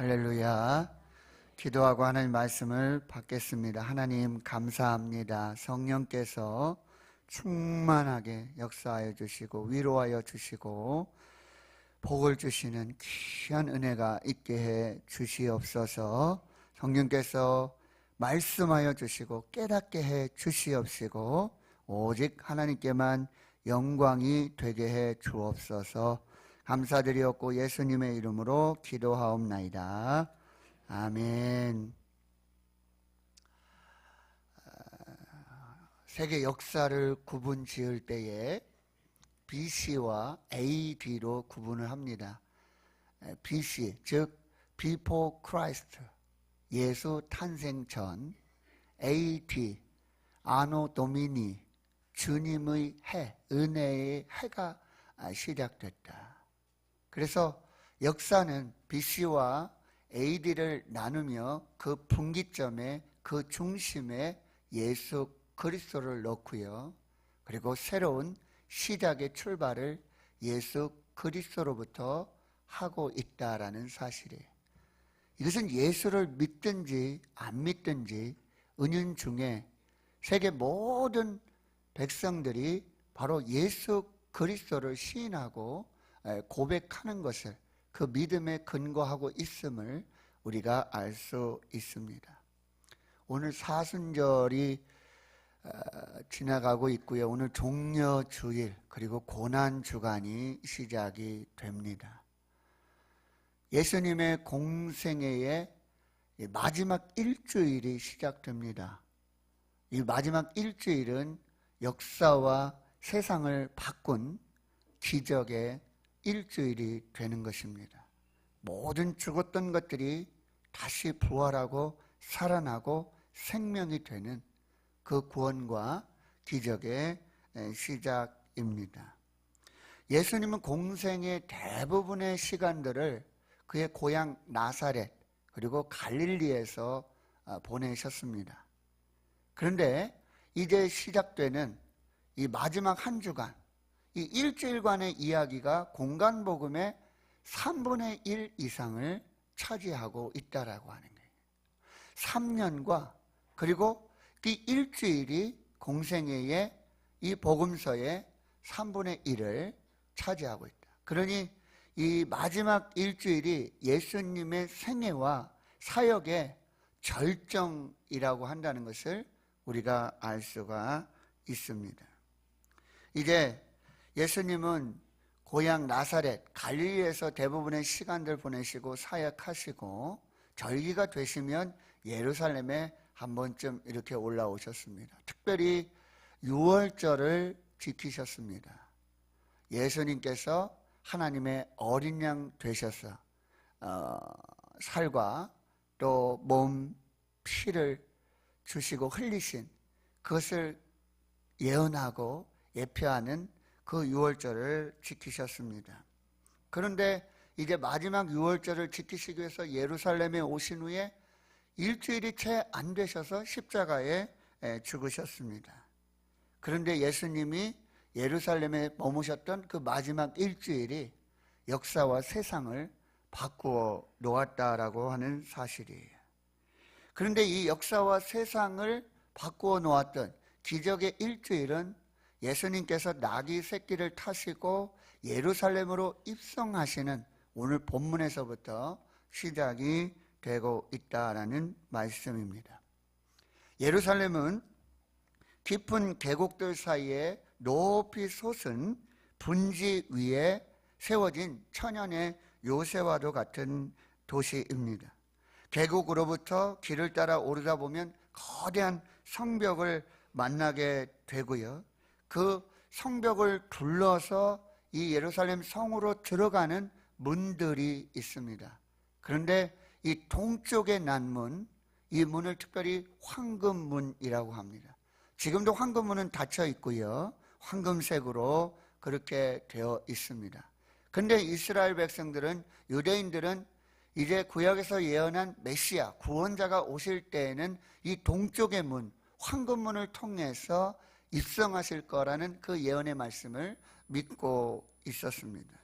할렐루야. 기도하고 하나님 말씀을 받겠습니다. 하나님 감사합니다. 성령께서 충만하게 역사하여 주시고 위로하여 주시고 복을 주시는 귀한 은혜가 있게 해 주시옵소서. 성령께서 말씀하여 주시고 깨닫게 해 주시옵시고 오직 하나님께만 영광이 되게 해 주옵소서. 감사드리옵고 예수님의 이름으로 기도하옵나이다. 아멘. 세계 역사를 구분 지을 때에 BC와 AD로 구분을 합니다. BC, 즉 Before Christ, 예수 탄생 전, AD, 아노 도미니, 주님의 해, 은혜의 해가 시작됐다. 그래서 역사는 BC와 AD를 나누며 그 분기점에 그 중심에 예수 그리스도를 넣고요. 그리고 새로운 시작의 출발을 예수 그리스도로부터 하고 있다라는 사실이에요. 이것은 예수를 믿든지 안 믿든지 은연 중에 세계 모든 백성들이 바로 예수 그리스도를 시인하고 고백하는 것을 그 믿음에 근거하고 있음을 우리가 알 수 있습니다. 오늘 사순절이 지나가고 있고요. 오늘 종려 주일 그리고 고난 주간이 시작이 됩니다. 예수님의 공생애의 마지막 일주일이 시작됩니다. 이 마지막 일주일은 역사와 세상을 바꾼 기적의 일주일이 되는 것입니다. 모든 죽었던 것들이 다시 부활하고 살아나고 생명이 되는 그 구원과 기적의 시작입니다. 예수님은 공생의 대부분의 시간들을 그의 고향 나사렛 그리고 갈릴리에서 보내셨습니다. 그런데 이제 시작되는 이 마지막 한 주간 이 일주일간의 이야기가 공간 복음의 3분의 1 이상을 차지하고 있다라고 하는 거예요. 3년과 그리고 이 일주일이 공생애의 이 복음서의 3분의 1을 차지하고 있다. 그러니 이 마지막 일주일이 예수님의 생애와 사역의 절정이라고 한다는 것을 우리가 알 수가 있습니다. 이제 예수님은 고향 나사렛 갈릴리에서 대부분의 시간들 보내시고 사역하시고 절기가 되시면 예루살렘에 한 번쯤 이렇게 올라오셨습니다. 특별히 6월절을 지키셨습니다. 예수님께서 하나님의 어린 양 되셔서 어, 살과 또 몸 피를 주시고 흘리신 그것을 예언하고 예표하는 그 6월절을 지키셨습니다. 그런데 이제 마지막 6월절을 지키시기 위해서 예루살렘에 오신 후에 일주일이 채 안 되셔서 십자가에 죽으셨습니다. 그런데 예수님이 예루살렘에 머무셨던 그 마지막 일주일이 역사와 세상을 바꾸어 놓았다라고 하는 사실이에요. 그런데 이 역사와 세상을 바꾸어 놓았던 기적의 일주일은 예수님께서 나귀 새끼를 타시고 예루살렘으로 입성하시는 오늘 본문에서부터 시작이 되고 있다라는 말씀입니다. 예루살렘은 깊은 계곡들 사이에 높이 솟은 분지 위에 세워진 천연의 요새와도 같은 도시입니다. 계곡으로부터 길을 따라 오르다 보면 거대한 성벽을 만나게 되고요. 그 성벽을 둘러서 이 예루살렘 성으로 들어가는 문들이 있습니다. 그런데 이 동쪽의 난문, 이 문을 특별히 황금문이라고 합니다. 지금도 황금문은 닫혀 있고요. 황금색으로 그렇게 되어 있습니다. 근데 이스라엘 백성들은 유대인들은 이제 구약에서 예언한 메시아 구원자가 오실 때에는 이 동쪽의 문 황금문을 통해서 입성하실 거라는 그 예언의 말씀을 믿고 있었습니다.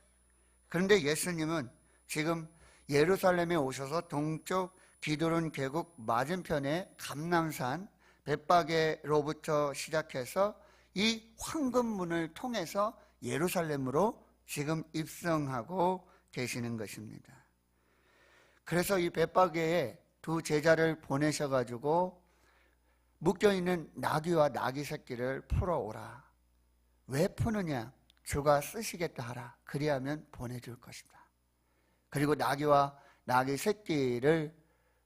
그런데 예수님은 지금 예루살렘에 오셔서 동쪽 기드론 계곡 맞은편의 감남산 벳바게로부터 시작해서 이 황금문을 통해서 예루살렘으로 지금 입성하고 계시는 것입니다. 그래서 이 벳바게에 두 제자를 보내셔가지고 묶여있는 나귀와 나귀 새끼를 풀어오라. 왜 푸느냐? 주가 쓰시겠다 하라. 그리하면 보내줄 것이다. 그리고 나귀와 나귀 새끼를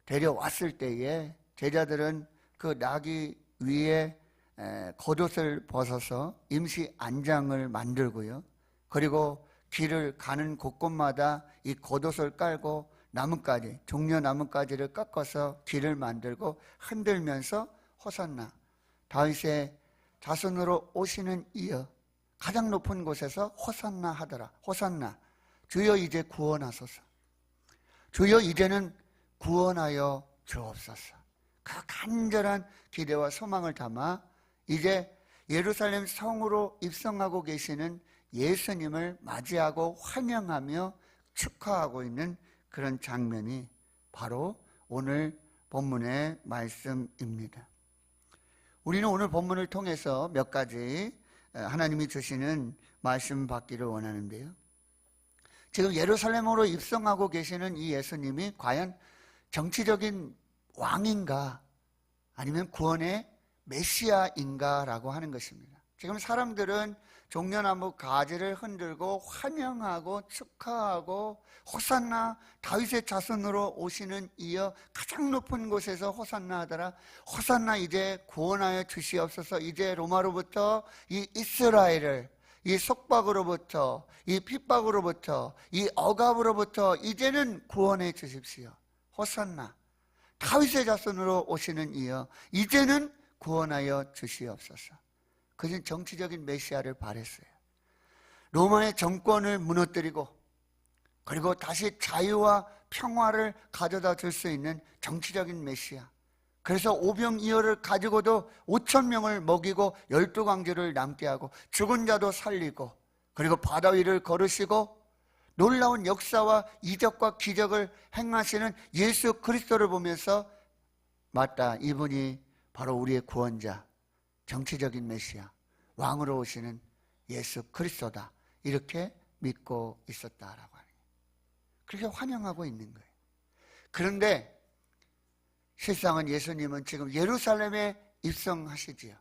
데려왔을 때에 제자들은 그 나귀 위에 겉옷을 벗어서 임시 안장을 만들고요. 그리고 길을 가는 곳곳마다 이 겉옷을 깔고 나뭇가지, 종려 나뭇가지를 꺾어서 길을 만들고 흔들면서 호산나 다윗의 자손으로 오시는 이여 가장 높은 곳에서 호산나 하더라. 호산나 주여 이제 구원하소서. 주여 이제는 구원하여 주옵소서. 그 간절한 기대와 소망을 담아 이제 예루살렘 성으로 입성하고 계시는 예수님을 맞이하고 환영하며 축하하고 있는 그런 장면이 바로 오늘 본문의 말씀입니다. 우리는 오늘 본문을 통해서 몇 가지 하나님이 주시는 말씀 받기를 원하는데요. 지금 예루살렘으로 입성하고 계시는 이 예수님이 과연 정치적인 왕인가 아니면 구원의 메시아인가라고 하는 것입니다. 지금 사람들은 종려나무 가지를 흔들고 환영하고 축하하고 호산나 다윗의 자손으로 오시는 이어 가장 높은 곳에서 호산나 하더라. 호산나 이제 구원하여 주시옵소서. 이제 로마로부터 이 이스라엘을 이 속박으로부터 이 핍박으로부터 이 억압으로부터 이제는 구원해 주십시오. 호산나. 다윗의 자손으로 오시는 이여 이제는 구원하여 주시옵소서 그는 정치적인 메시아를 바랬어요. 로마의 정권을 무너뜨리고 그리고 다시 자유와 평화를 가져다 줄 수 있는 정치적인 메시아. 그래서 오병이어를 가지고도 5천 명을 먹이고 열두 광주를 남게 하고 죽은 자도 살리고 그리고 바다 위를 걸으시고 놀라운 역사와 이적과 기적을 행하시는 예수 그리스도를 보면서 맞다 이분이 바로 우리의 구원자 정치적인 메시아, 왕으로 오시는 예수 그리스도다. 이렇게 믿고 있었다라고 하는 거예요. 그렇게 환영하고 있는 거예요. 그런데 실상은 예수님은 지금 예루살렘에 입성하시지요.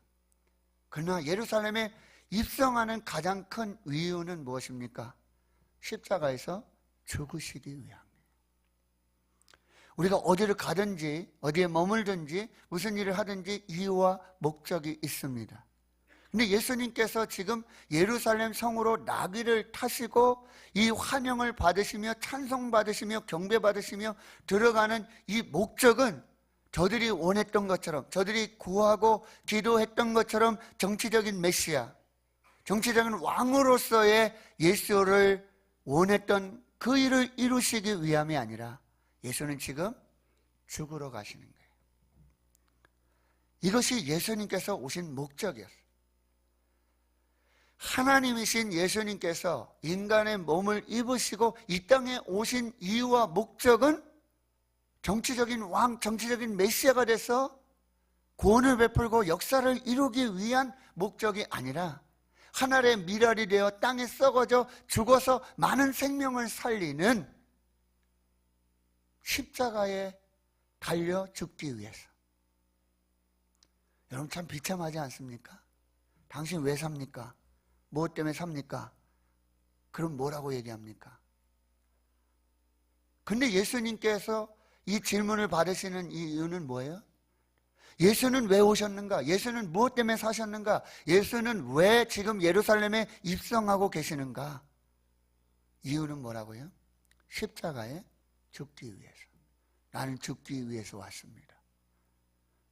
그러나 예루살렘에 입성하는 가장 큰 이유는 무엇입니까? 십자가에서 죽으시기 위함. 우리가 어디를 가든지 어디에 머물든지 무슨 일을 하든지 이유와 목적이 있습니다. 근데 예수님께서 지금 예루살렘 성으로 나귀를 타시고 이 환영을 받으시며 찬송 받으시며 경배 받으시며 들어가는 이 목적은 저들이 원했던 것처럼 저들이 구하고 기도했던 것처럼 정치적인 메시아, 정치적인 왕으로서의 예수를 원했던 그 일을 이루시기 위함이 아니라 예수는 지금 죽으러 가시는 거예요. 이것이 예수님께서 오신 목적이었어요. 하나님이신 예수님께서 인간의 몸을 입으시고 이 땅에 오신 이유와 목적은 정치적인 왕, 정치적인 메시아가 돼서 구원을 베풀고 역사를 이루기 위한 목적이 아니라 하늘의 미랄이 되어 땅에 썩어져 죽어서 많은 생명을 살리는 십자가에 달려 죽기 위해서. 여러분 참 비참하지 않습니까? 당신 왜 삽니까? 무엇 때문에 삽니까? 그럼 뭐라고 얘기합니까? 근데 예수님께서 이 질문을 받으시는 이유는 뭐예요? 예수는 왜 오셨는가? 예수는 무엇 때문에 사셨는가? 예수는 왜 지금 예루살렘에 입성하고 계시는가? 이유는 뭐라고요? 십자가에 죽기 위해서. 나는 죽기 위해서 왔습니다.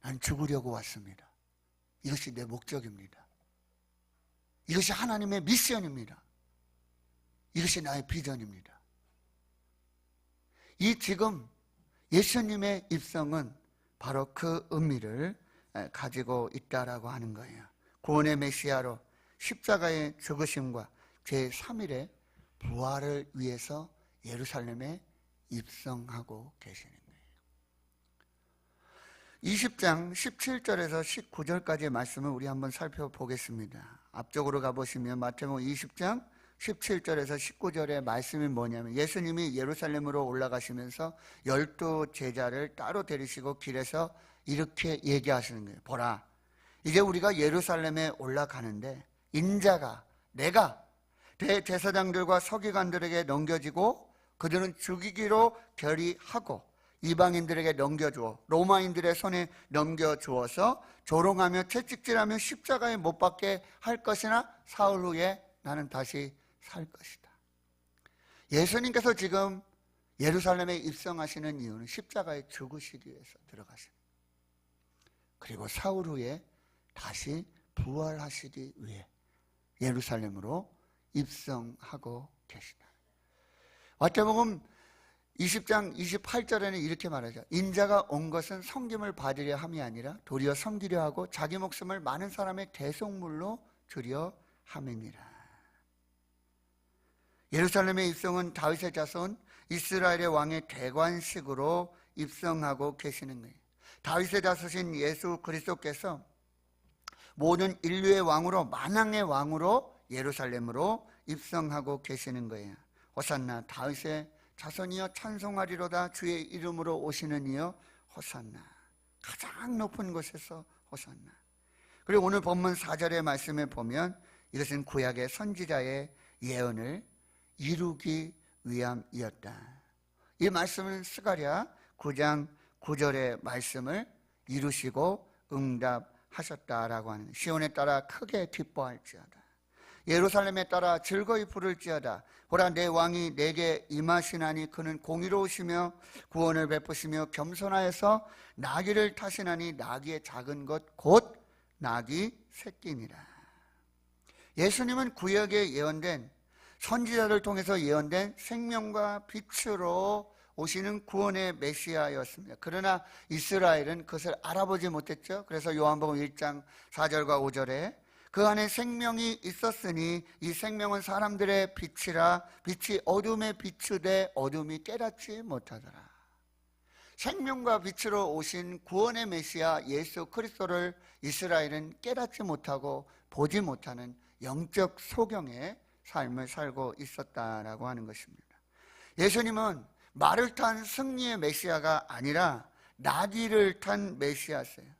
나는 죽으려고 왔습니다. 이것이 내 목적입니다. 이것이 하나님의 미션입니다. 이것이 나의 비전입니다. 이 지금 예수님의 입성은 바로 그 의미를 가지고 있다라고 하는 거예요. 구원의 메시아로 십자가의 죽으심과 제3일의 부활을 위해서 예루살렘에 입성하고 계시는 거예요. 20장 17절에서 19절까지의 말씀을 우리 한번 살펴보겠습니다. 앞쪽으로 가보시면 마태복음 20장 17절에서 19절의 말씀이 뭐냐면 예수님이 예루살렘으로 올라가시면서 열두 제자를 따로 데리시고 길에서 이렇게 얘기하시는 거예요. 보라, 이제 우리가 예루살렘에 올라가는데 인자가 내가 대제사장들과 서기관들에게 넘겨지고 그들은 죽이기로 결의하고 이방인들에게 넘겨주어 로마인들의 손에 넘겨주어서 조롱하며 채찍질하며 십자가에 못 박게 할 것이나 사흘 후에 나는 다시 살 것이다. 예수님께서 지금 예루살렘에 입성하시는 이유는 십자가에 죽으시기 위해서 들어가십니다. 그리고 사흘 후에 다시 부활하시기 위해 예루살렘으로 입성하고 계시다. 마태복음 20장 28절에는 이렇게 말하죠. 인자가 온 것은 성김을 받으려 함이 아니라 도리어 섬기려 하고 자기 목숨을 많은 사람의 대속물로 주려 함이니라. 예루살렘의 입성은 다윗의 자손 이스라엘의 왕의 대관식으로 입성하고 계시는 거예요. 다윗의 자손인 예수 그리스도께서 모든 인류의 왕으로 만왕의 왕으로 예루살렘으로 입성하고 계시는 거예요. 호산나 다윗의 자손이여 찬송하리로다 주의 이름으로 오시는 이여 호산나 가장 높은 곳에서 호산나 그리고 오늘 본문 4절의 말씀에 보면 이것은 구약의 선지자의 예언을 이루기 위함이었다. 이 말씀은 스가랴 9장 9절의 말씀을 이루시고 응답하셨다라고 하는 시온에 따라 크게 기뻐할지어다. 예루살렘에 따라 즐거이 부를지어다. 보라 내 왕이 내게 임하시나니 그는 공의로우시며 구원을 베푸시며 겸손하여서 나귀를 타시나니 나귀의 작은 것 곧 나귀 새끼니라. 예수님은 구역에 예언된 선지자를 통해서 예언된 생명과 빛으로 오시는 구원의 메시아였습니다. 그러나 이스라엘은 그것을 알아보지 못했죠. 그래서 요한복음 1장 4절과 5절에 그 안에 생명이 있었으니 이 생명은 사람들의 빛이라 빛이 어둠에 비추되 어둠이 깨닫지 못하더라. 생명과 빛으로 오신 구원의 메시아 예수 그리스도를 이스라엘은 깨닫지 못하고 보지 못하는 영적 소경의 삶을 살고 있었다라고 하는 것입니다. 예수님은 말을 탄 승리의 메시아가 아니라 나귀를 탄 메시아세요.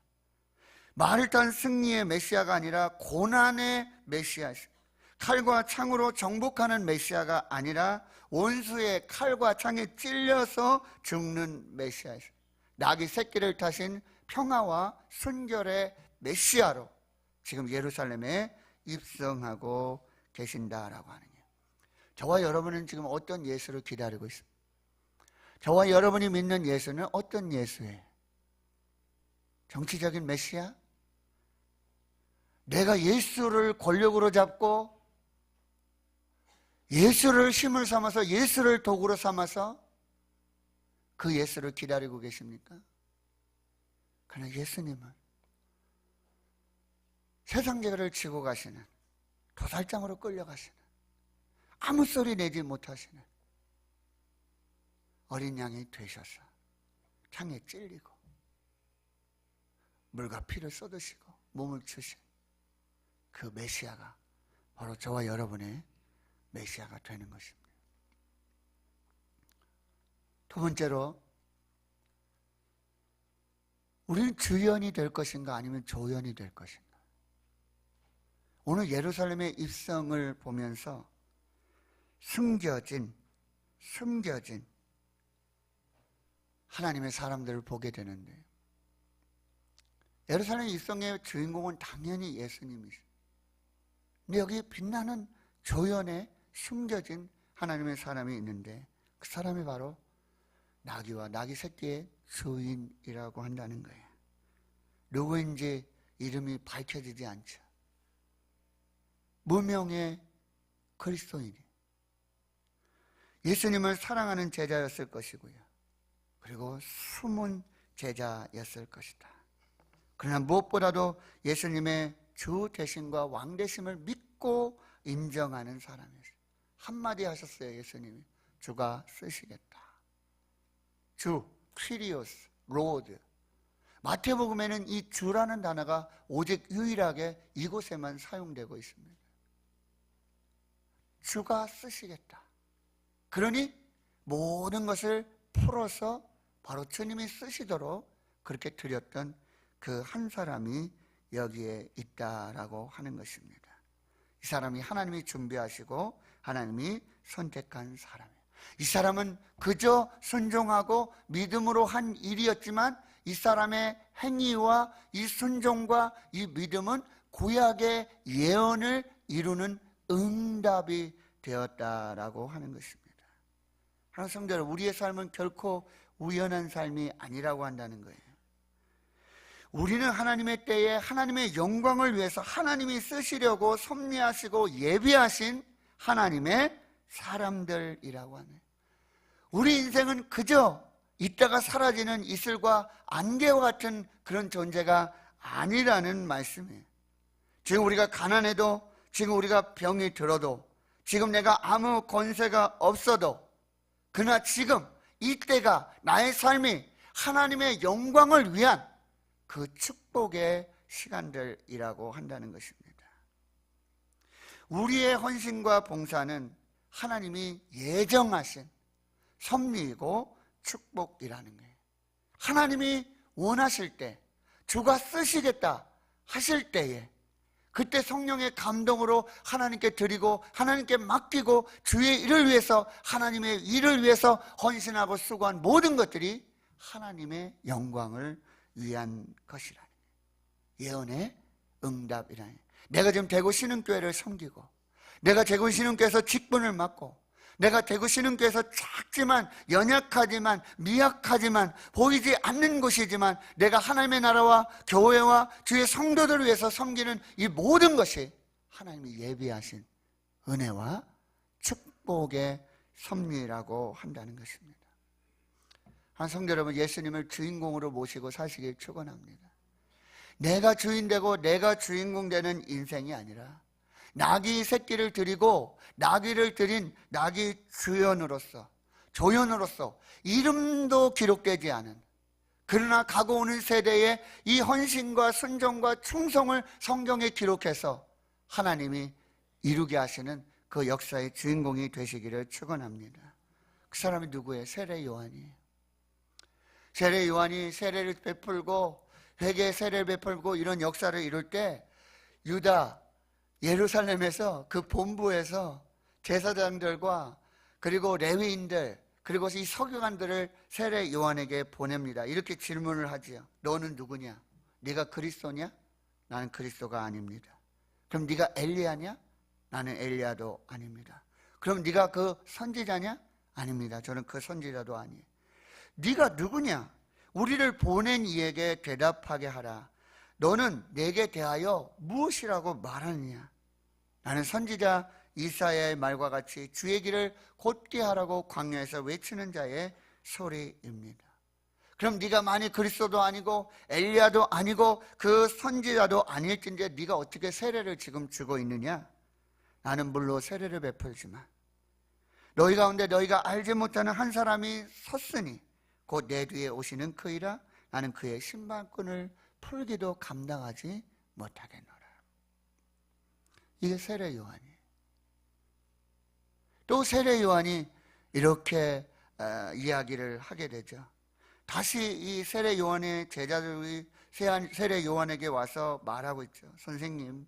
말을 탄 승리의 메시아가 아니라 고난의 메시아세요. 칼과 창으로 정복하는 메시아가 아니라 원수의 칼과 창에 찔려서 죽는 메시아이세요. 나귀 새끼를 타신 평화와 순결의 메시아로 지금 예루살렘에 입성하고 계신다라고 하는 거예요. 저와 여러분은 지금 어떤 예수를 기다리고 있습니다. 저와 여러분이 믿는 예수는 어떤 예수예요? 정치적인 메시아? 내가 예수를 권력으로 잡고 예수를 힘을 삼아서 예수를 도구로 삼아서 그 예수를 기다리고 계십니까? 그러나 예수님은 세상계를 치고 가시는 도살장으로 끌려가시는 아무 소리 내지 못하시는 어린 양이 되셔서 창에 찔리고 물과 피를 쏟으시고 몸을 주신 그 메시아가 바로 저와 여러분의 메시아가 되는 것입니다. 두 번째로 우리는 주연이 될 것인가 아니면 조연이 될 것인가? 오늘 예루살렘의 입성을 보면서 숨겨진 숨겨진 하나님의 사람들을 보게 되는데 예루살렘 입성의 주인공은 당연히 예수님이죠. 여기 빛나는 조연에 숨겨진 하나님의 사람이 있는데 그 사람이 바로 나귀와 나귀 새끼의 주인이라고 한다는 거예요. 누구인지 이름이 밝혀지지 않죠. 무명의 그리스도인이 예수님을 사랑하는 제자였을 것이고요. 그리고 숨은 제자였을 것이다. 그러나 무엇보다도 예수님의 주 대신과 왕 대심을 믿고 인정하는 사람이었어요. 한마디 하셨어요, 예수님이. 주가 쓰시겠다. 주, 퀴리오스, 로드. 마태복음에는 이 주라는 단어가 오직 유일하게 이곳에만 사용되고 있습니다. 주가 쓰시겠다. 그러니 모든 것을 풀어서 바로 주님이 쓰시도록 그렇게 드렸던 그 한 사람이 여기에 있다라고 하는 것입니다. 이 사람이 하나님이 준비하시고 하나님이 선택한 사람이에요. 이 사람은 그저 순종하고 믿음으로 한 일이었지만 이 사람의 행위와 이 순종과 이 믿음은 구약의 예언을 이루는 응답이 되었다라고 하는 것입니다. 하나님 여러분, 우리의 삶은 결코 우연한 삶이 아니라고 한다는 거예요. 우리는 하나님의 때에 하나님의 영광을 위해서 하나님이 쓰시려고 섭리하시고 예비하신 하나님의 사람들이라고 하네요. 우리 인생은 그저 있다가 사라지는 이슬과 안개와 같은 그런 존재가 아니라는 말씀이에요. 지금 우리가 가난해도, 지금 우리가 병이 들어도, 지금 내가 아무 권세가 없어도, 그러나 지금 이때가 나의 삶이 하나님의 영광을 위한 그 축복의 시간들이라고 한다는 것입니다. 우리의 헌신과 봉사는 하나님이 예정하신 섭리이고 축복이라는 거예요. 하나님이 원하실 때, 주가 쓰시겠다 하실 때에, 그때 성령의 감동으로 하나님께 드리고, 하나님께 맡기고, 주의 일을 위해서, 하나님의 일을 위해서 헌신하고 수고한 모든 것들이 하나님의 영광을 위한 것이라는. 예언의 응답이라는. 내가 지금 대구 신흥교회를 섬기고, 내가 대구 신흥교회에서 직분을 맡고, 내가 대구 신흥교회에서 작지만 연약하지만 미약하지만 보이지 않는 곳이지만 내가 하나님의 나라와 교회와 주의 성도들을 위해서 섬기는 이 모든 것이 하나님이 예비하신 은혜와 축복의 섭리라고 한다는 것입니다. 한 성도 여러분 예수님을 주인공으로 모시고 사시길 축원합니다. 내가 주인 되고 내가 주인공 되는 인생이 아니라 나귀 새끼를 드리고 나귀를 드린 나귀 주연으로서 조연으로서 이름도 기록되지 않은 그러나 가고 오는 세대에 이 헌신과 순종과 충성을 성경에 기록해서 하나님이 이루게 하시는 그 역사의 주인공이 되시기를 축원합니다. 그 사람이 누구예요? 세례 요한이에요. 세례 요한이 세례를 베풀고 회개 세례를 베풀고 이런 역사를 이룰 때 유다 예루살렘에서 그 본부에서 제사장들과 그리고 레위인들 그리고 이 서기관들을 세례 요한에게 보냅니다. 이렇게 질문을 하지요. 너는 누구냐? 네가 그리스도냐? 나는 그리스도가 아닙니다. 그럼 네가 엘리야냐? 나는 엘리야도 아닙니다. 그럼 네가 그 선지자냐? 아닙니다. 저는 그 선지자도 아니에요. 네가 누구냐? 우리를 보낸 이에게 대답하게 하라. 너는 내게 대하여 무엇이라고 말하느냐? 나는 선지자 이사야의 말과 같이 주의 길을 곧게 하라고 광야에서 외치는 자의 소리입니다. 그럼 네가 만일 그리스도도 아니고 엘리야도 아니고 그 선지자도 아닐진데 네가 어떻게 세례를 지금 주고 있느냐? 나는 물로 세례를 베풀지만 너희 가운데 너희가 알지 못하는 한 사람이 섰으니 곧 내 뒤에 오시는 그이라 나는 그의 신방꾼을 풀기도 감당하지 못하겠노라. 이게 세례 요한이에요. 또 세례 요한이 이렇게 어, 이야기를 하게 되죠. 다시 이 세례 요한의 제자들이 세례 요한에게 와서 말하고 있죠. 선생님,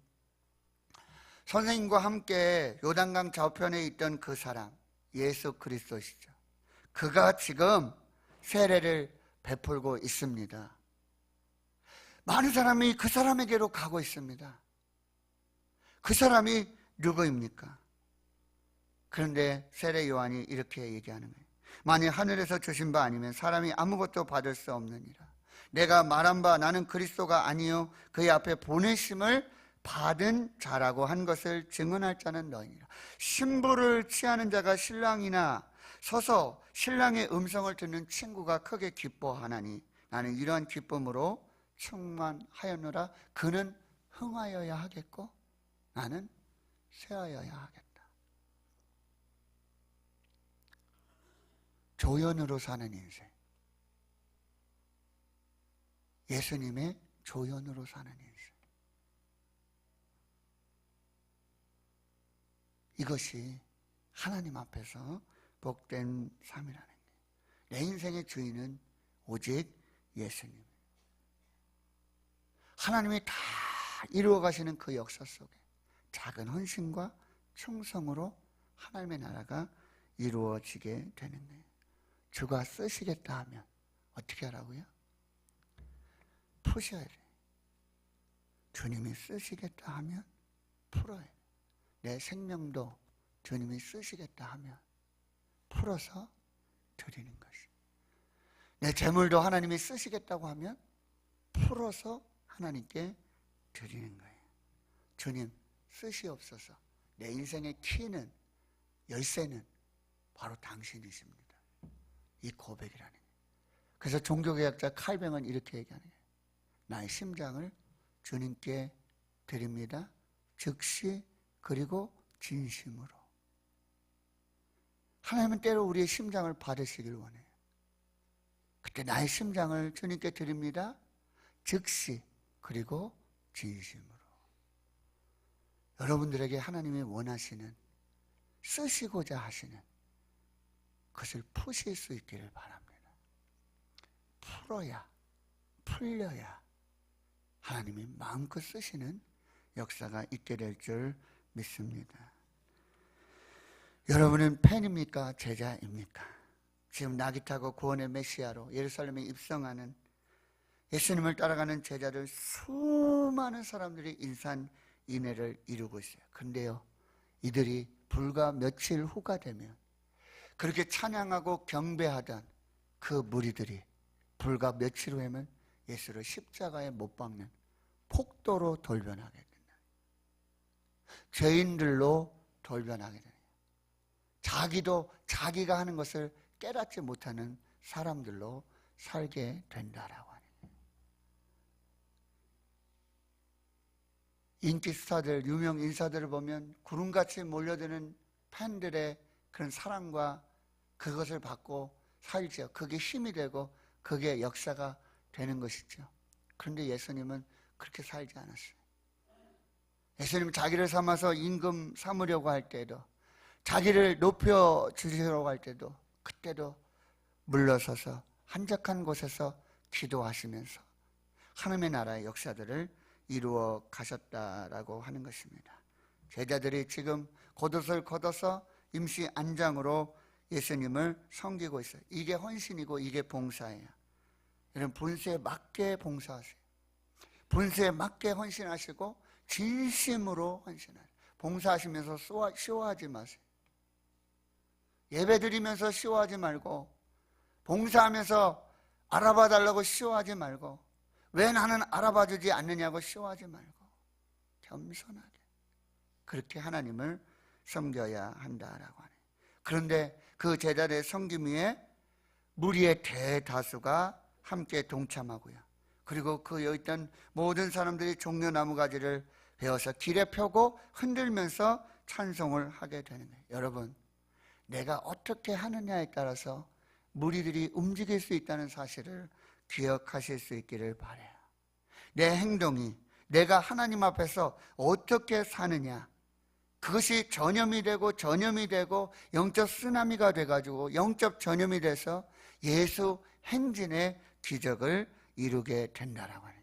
선생님과 함께 요단강 저편에 있던 그 사람, 예수 그리스도시죠. 그가 지금 세례를 베풀고 있습니다. 많은 사람이 그 사람에게로 가고 있습니다. 그 사람이 누구입니까? 그런데 세례 요한이 이렇게 얘기하는 거예요. 만일 하늘에서 주신 바 아니면 사람이 아무것도 받을 수 없느니라. 내가 말한 바 나는 그리스도가 아니요 그의 앞에 보내심을 받은 자라고 한 것을 증언할 자는 너희니라. 신부를 취하는 자가 신랑이나 서서 신랑의 음성을 듣는 친구가 크게 기뻐하나니 나는 이러한 기쁨으로 충만하였노라. 그는 흥하여야 하겠고 나는 쇠하여야 하겠다. 조연으로 사는 인생. 예수님의 조연으로 사는 인생. 이것이 하나님 앞에서 복된 삶이라는 거예요. 내 인생의 주인은 오직 예수님. 하나님이 다 이루어 가시는 그 역사 속에 작은 헌신과 충성으로 하나님의 나라가 이루어지게 되는 거예요. 주가 쓰시겠다 하면 어떻게 하라고요? 푸셔야 돼. 주님이 쓰시겠다 하면 풀어야 돼. 내 생명도 주님이 쓰시겠다 하면 풀어서 드리는 것이. 내 재물도 하나님이 쓰시겠다고 하면 풀어서 하나님께 드리는 거예요. 주님 쓰시옵소서. 내 인생의 키는 열쇠는 바로 당신이십니다. 이 고백이라는. 그래서 종교개혁자 칼뱅은 이렇게 얘기하는 거예요. 나의 심장을 주님께 드립니다. 즉시 그리고 진심으로. 하나님은 때로 우리의 심장을 받으시길 원해요. 그때 나의 심장을 주님께 드립니다. 즉시 그리고 진심으로. 여러분들에게 하나님이 원하시는 쓰시고자 하시는 그것을 푸실 수 있기를 바랍니다. 풀어야 풀려야 하나님이 마음껏 쓰시는 역사가 있게 될 줄 믿습니다. 여러분은 팬입니까? 제자입니까? 지금 나귀 타고 구원의 메시아로 예루살렘에 입성하는 예수님을 따라가는 제자들 수많은 사람들이 인산 인해를 이루고 있어요. 근데요, 이들이 불과 며칠 후가 되면 그렇게 찬양하고 경배하던 그 무리들이 불과 며칠 후에는 예수를 십자가에 못 박는 폭도로 돌변하게 된다. 죄인들로 돌변하게 된다. 자기도 자기가 하는 것을 깨닫지 못하는 사람들로 살게 된다라고 하는. 인기 스타들, 유명 인사들을 보면 구름같이 몰려드는 팬들의 그런 사랑과 그것을 받고 살죠. 그게 힘이 되고 그게 역사가 되는 것이죠. 그런데 예수님은 그렇게 살지 않았어요. 예수님은 자기를 삼아서 임금 삼으려고 할 때도 자기를 높여 주시려고 할 때도 그때도 물러서서 한적한 곳에서 기도하시면서 하나님의 나라의 역사들을 이루어 가셨다라고 하는 것입니다. 제자들이 지금 겉옷을 걷어서 임시 안장으로 예수님을 섬기고 있어요. 이게 헌신이고 이게 봉사예요. 여러분 분수에 맞게 봉사하세요. 분수에 맞게 헌신하시고 진심으로 헌신하세요. 봉사하시면서 쇼하지 마세요. 예배 드리면서 쇼하지 말고 봉사하면서 알아봐 달라고 쇼하지 말고 왜 나는 알아봐 주지 않느냐고 쇼하지 말고 겸손하게 그렇게 하나님을 섬겨야 한다라고 하네. 그런데 그 제자들의 섬김 위에 무리의 대다수가 함께 동참하고요. 그리고 그 여기 있던 모든 사람들이 종려나무 가지를 베어서 길에 펴고 흔들면서 찬송을 하게 되는 거예요. 여러분, 내가 어떻게 하느냐에 따라서 무리들이 움직일 수 있다는 사실을 기억하실 수 있기를 바래요. 내 행동이 내가 하나님 앞에서 어떻게 사느냐 그것이 전염이 되고 전염이 되고 영적 쓰나미가 돼가지고 영적 전염이 돼서 예수 행진의 기적을 이루게 된다라고 하는.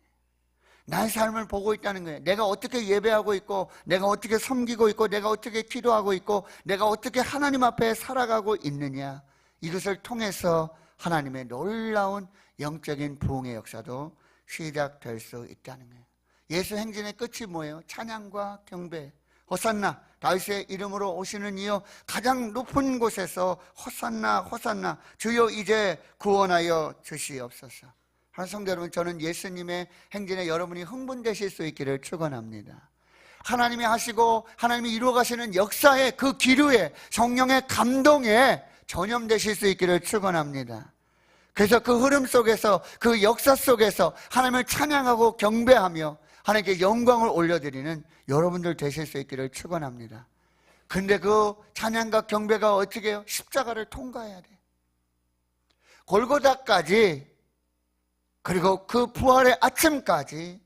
나의 삶을 보고 있다는 거예요. 내가 어떻게 예배하고 있고, 내가 어떻게 섬기고 있고, 내가 어떻게 기도하고 있고, 내가 어떻게 하나님 앞에 살아가고 있느냐. 이것을 통해서 하나님의 놀라운 영적인 부흥의 역사도 시작될 수 있다는 거예요. 예수 행진의 끝이 뭐예요? 찬양과 경배. 호산나 다윗의 이름으로 오시는 이여 가장 높은 곳에서 호산나 호산나 주여 이제 구원하여 주시옵소서. 성도 여러분 저는 예수님의 행진에 여러분이 흥분되실 수 있기를 축원합니다. 하나님이 하시고 하나님이 이루어 가시는 역사의 그 기류에 성령의 감동에 전염되실 수 있기를 축원합니다. 그래서 그 흐름 속에서 그 역사 속에서 하나님을 찬양하고 경배하며 하나님께 영광을 올려드리는 여러분들 되실 수 있기를 축원합니다. 근데 그 찬양과 경배가 어떻게 해요? 십자가를 통과해야 돼. 골고다까지 그리고 그 부활의 아침까지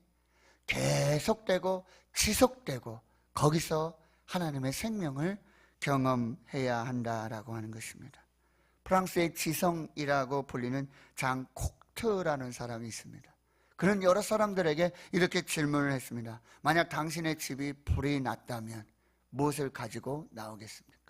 계속되고 지속되고 거기서 하나님의 생명을 경험해야 한다라고 하는 것입니다. 프랑스의 지성이라고 불리는 장 콕트라는 사람이 있습니다. 그는 여러 사람들에게 이렇게 질문을 했습니다. 만약 당신의 집이 불이 났다면 무엇을 가지고 나오겠습니까?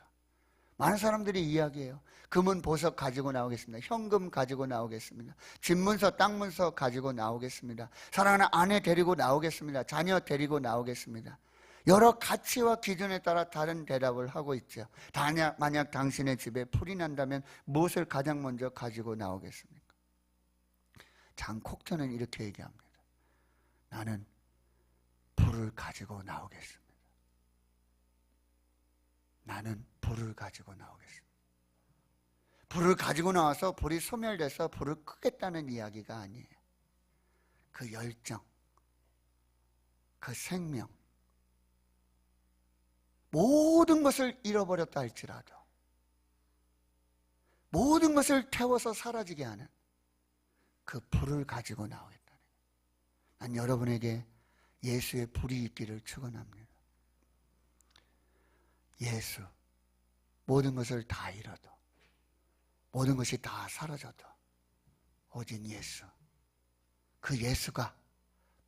많은 사람들이 이야기해요. 금은 보석 가지고 나오겠습니다. 현금 가지고 나오겠습니다. 집문서, 땅문서 가지고 나오겠습니다. 사랑하는 아내 데리고 나오겠습니다. 자녀 데리고 나오겠습니다. 여러 가치와 기준에 따라 다른 대답을 하고 있죠. 만약, 만약 당신의 집에 불이 난다면 무엇을 가장 먼저 가지고 나오겠습니까? 장콕전은 이렇게 얘기합니다. 나는 불을 가지고 나오겠습니다. 나는 불을 가지고 나오겠습니다. 불을 가지고 나와서 불이 소멸돼서 불을 끄겠다는 이야기가 아니에요. 그 열정, 그 생명, 모든 것을 잃어버렸다 할지라도 모든 것을 태워서 사라지게 하는 그 불을 가지고 나오겠다는. 난 여러분에게 예수의 불이 있기를 축원합니다. 예수 모든 것을 다 잃어도 모든 것이 다 사라져도 오직 예수 그 예수가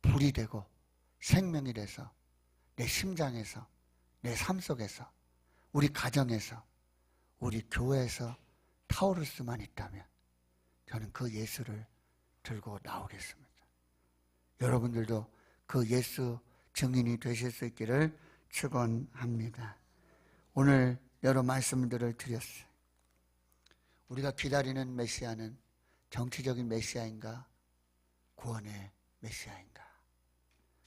불이 되고 생명이 돼서 내 심장에서 내 삶 속에서 우리 가정에서 우리 교회에서 타오를 수만 있다면 저는 그 예수를 들고 나오겠습니다. 여러분들도 그 예수 증인이 되실 수 있기를 축원합니다. 오늘 여러 말씀들을 드렸어요. 우리가 기다리는 메시아는 정치적인 메시아인가? 구원의 메시아인가?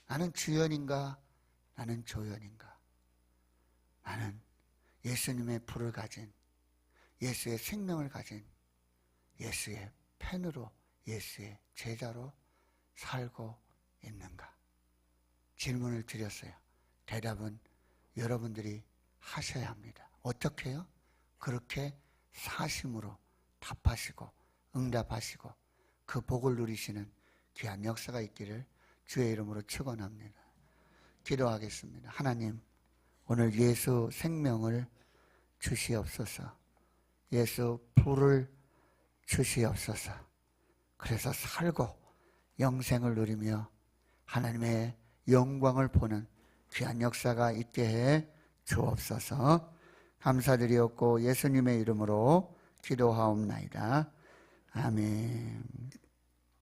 나는 주연인가? 나는 조연인가? 나는 예수님의 불을 가진 예수의 생명을 가진 예수의 팬으로 예수의 제자로 살고 있는가? 질문을 드렸어요. 대답은 여러분들이 하셔야 합니다. 어떻게요? 그렇게 사심으로 답하시고 응답하시고 그 복을 누리시는 귀한 역사가 있기를 주의 이름으로 축원합니다. 기도하겠습니다. 하나님 오늘 예수 생명을 주시옵소서. 예수 불을 주시옵소서. 그래서 살고 영생을 누리며 하나님의 영광을 보는 귀한 역사가 있게 해 주옵소서. 감사드리옵고 예수님의 이름으로 기도하옵나이다. 아멘.